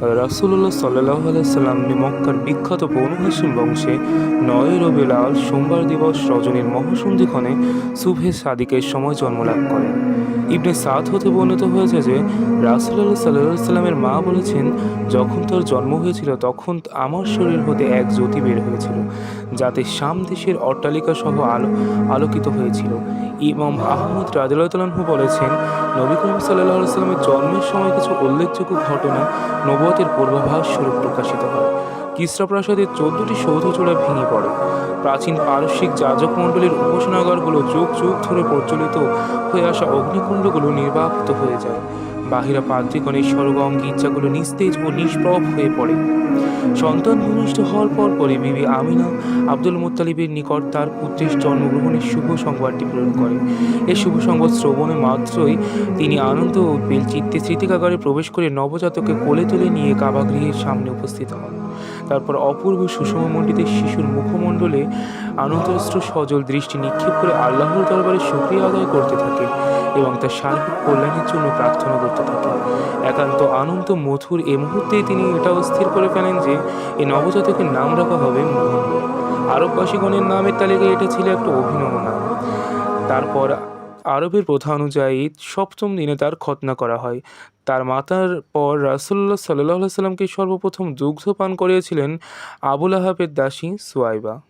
রাসুল্লাহ সাল্লাহ সাল্লাম মক্কার বিখ্যাত বনু হাসিম বংশে নয় রবিলাল সোমবার দিবস রজনীর মহাসন্ধিক্ষণে সুভে সাদিকের সময় জন্মলাভ করেন। ইবনে সাদ হতে বর্ণিত হয়েছে যে রাসুল্লাহ সাল্লাহ সাল্লামের মা বলেছেন, যখন তার জন্ম হয়েছিল, তখন আমার শরীর হতে এক জ্যোতি বের হয়েছিল, যাতে শাম দেশের অট্টালিকা সহ আলো আলোকিত হয়েছিল। ইমাম আহমদ রাজু বলেছেন, নবী করিম সাল্লাহ সাল্লামের জন্মের সময় কিছু উল্লেখযোগ্য ঘটনা নবতের পূর্বাভাস স্বরূপ প্রকাশিত হয়। কিসরা প্রাসাদের চোদ্দটি সৌধচূড়া ভেঙে পড়ে। প্রাচীন পারস্যিক যাজক মণ্ডলীর উপাসনাগারগুলো যুগ যুগ ধরে প্রচলিত হয়ে আসা অগ্নিকুণ্ডগুলো নির্বাপিত হয়ে যায়। বাহিরা পাদ্রিগণের সরগম গির্জাগুলো নিস্তেজ ও নিষ্প্রভ হয়ে পড়ে। সন্তান ভূমিষ্ঠ হওয়ার পর পরে বিবি আমিনা আব্দুল মুত্তালিবের নিকট তার পুত্রের জন্মগ্রহণের শুভ সংবাদটি প্রেরণ করেন এ শুভ সংবাদ শ্রবণে মাত্রই তিনি আনন্দ ও উদ্বেল চিত্তে স্মৃতিকাগারে প্রবেশ করে নবজাতকে কোলে তুলে নিয়ে কাবাগৃহের সামনে উপস্থিত হন। তারপর অপূর্ব সুষম সুষমমণ্ডিত শিশুর মুখমণ্ডলে আনন্দস্ত্র সজল দৃষ্টি নিক্ষেপ করে আল্লাহর দরবারে শুক্রিয়া আদায় করতে থাকে এবং তার সার্বিক কল্যাণের জন্য প্রার্থনা করতে থাকে। একান্ত আনন্দ মধুর এ মুহূর্তেই তিনি এটাও স্থির করে ফেলেন যে এই নবজাতকের নাম রাখা হবে মোহাম্মদ আরববাসীগণের নামের তালিকায় এটা ছিল একটা অভিনব নাম। তারপর আরবের প্রথা অনুযায়ী সপ্তম দিনে তার খতনা করা হয়। তার মাতার পর রাসুল্লাহ সাল্লাহ সাল্লামকে সর্বপ্রথম দুগ্ধ পান করিয়েছিলেন আবুল আহাবের দাসী সুয়াইবা।